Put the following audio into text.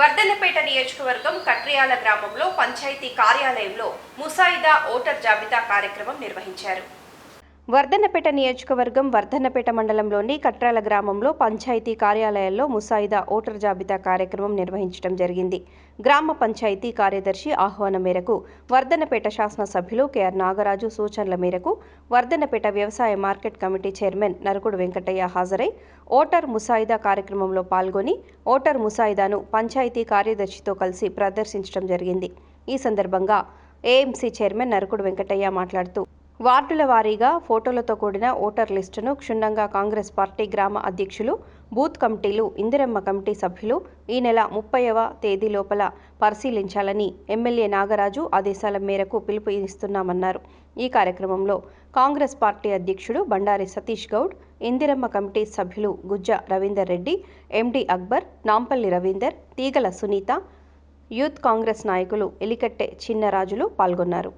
వర్ధన్నపేట నియోజకవర్గం కట్రియాల గ్రామంలో పంచాయతీ కార్యాలయంలో ముసాయిదా ఓటర్ జాబితా కార్యక్రమం నిర్వహించారు. వర్ధన్నపేట నియోజకవర్గం వర్ధన్నపేట మండలంలోని కట్రాల గ్రామంలో పంచాయతీ కార్యాలయాల్లో ముసాయిదా ఓటర్ జాబితా కార్యక్రమం నిర్వహించడం జరిగింది. గ్రామ పంచాయతీ కార్యదర్శి ఆహ్వానం మేరకు వర్ధన్నపేట శాసనసభ్యులు కెఆర్ నాగరాజు సూచనల మేరకు వర్ధన్నపేట వ్యవసాయ market committee chairman Narakudu Venkataiah హాజరై ఓటర్ ముసాయిదా కార్యక్రమంలో పాల్గొని ఓటర్ ముసాయిదాను పంచాయతీ కార్యదర్శితో కలిసి ప్రదర్శించడం జరిగింది. ఈ సందర్భంగా ఏఎంసీ చైర్మన్ నరకుడు వెంకటయ్య మాట్లాడుతూ వార్డుల వారీగా ఫోటోలతో కూడిన ఓటర్ లిస్టును క్షుణ్ణంగా కాంగ్రెస్ పార్టీ గ్రామ అధ్యక్షులు బూత్ కమిటీలు ఇందిరమ్మ కమిటీ సభ్యులు ఈ నెల ముప్పైవ తేదీ లోపల పరిశీలించాలని ఎమ్మెల్యే నాగరాజు ఆదేశాల మేరకు పిలుపు ఇస్తున్నామన్నారు ఈ కార్యక్రమంలో కాంగ్రెస్ పార్టీ అధ్యక్షుడు బండారి సతీష్ గౌడ్ ఇందిరమ్మ కమిటీ సభ్యులు గుజ్జ రవీందర్ రెడ్డి ఎండి అక్బర్ నాంపల్లి రవీందర్ తీగల సునీత యూత్ కాంగ్రెస్ నాయకులు ఎలికట్టె చిన్నరాజులు పాల్గొన్నారు.